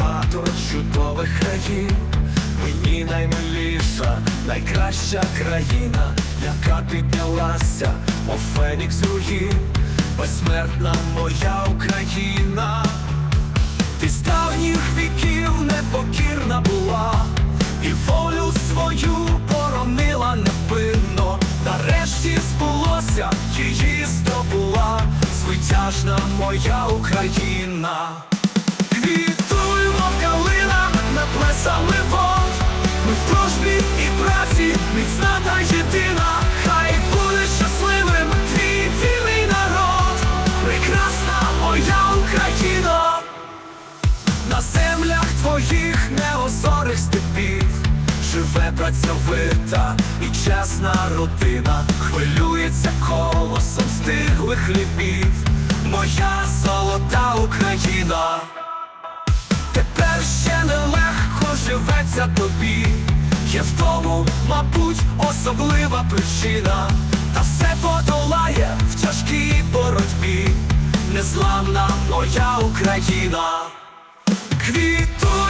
багато чудових країн. Мені наймиліша, найкраща країна, яка піднялася, мов фенікс руїн, безсмертна моя Україна. Ти з давніх віків непокірна була, і волю свою боронила невпинно. Нарешті збулося, її здобула, звитяжна моя Україна. Квітуємо степів живе працьовита і чесна родина, хвилюється колосом стиглих хлібів, моя золота Україна. Тепер ще нелегко живеться тобі, є в тому, мабуть, особлива причина, та все подолає в тяжкій боротьбі, незламна моя Україна. Квітуємо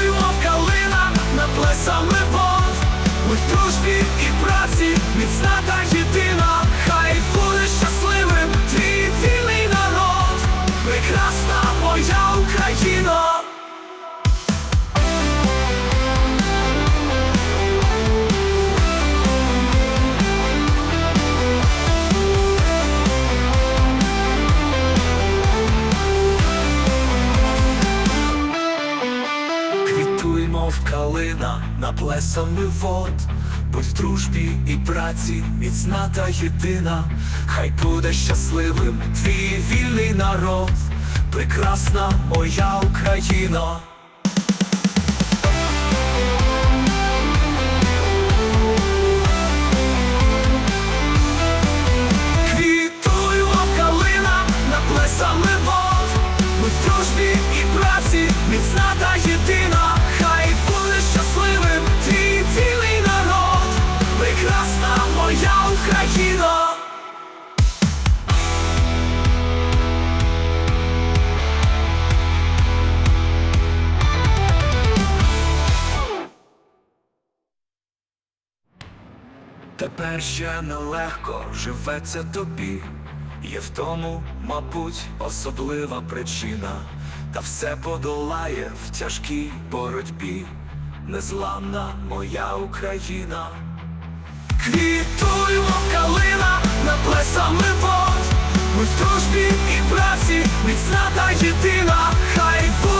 калина на плесами вод, будь в дружбі і праці, міцна та єдина, хай буде щасливим твій вільний народ, прекрасна моя Україна. Тепер ще нелегко живеться тобі, є в тому, мабуть, особлива причина, та все подолає в тяжкій боротьбі, незламна моя Україна. Квітуємо калина на плесами вод, ми в дружбі і праці, міцна та єдина, хай.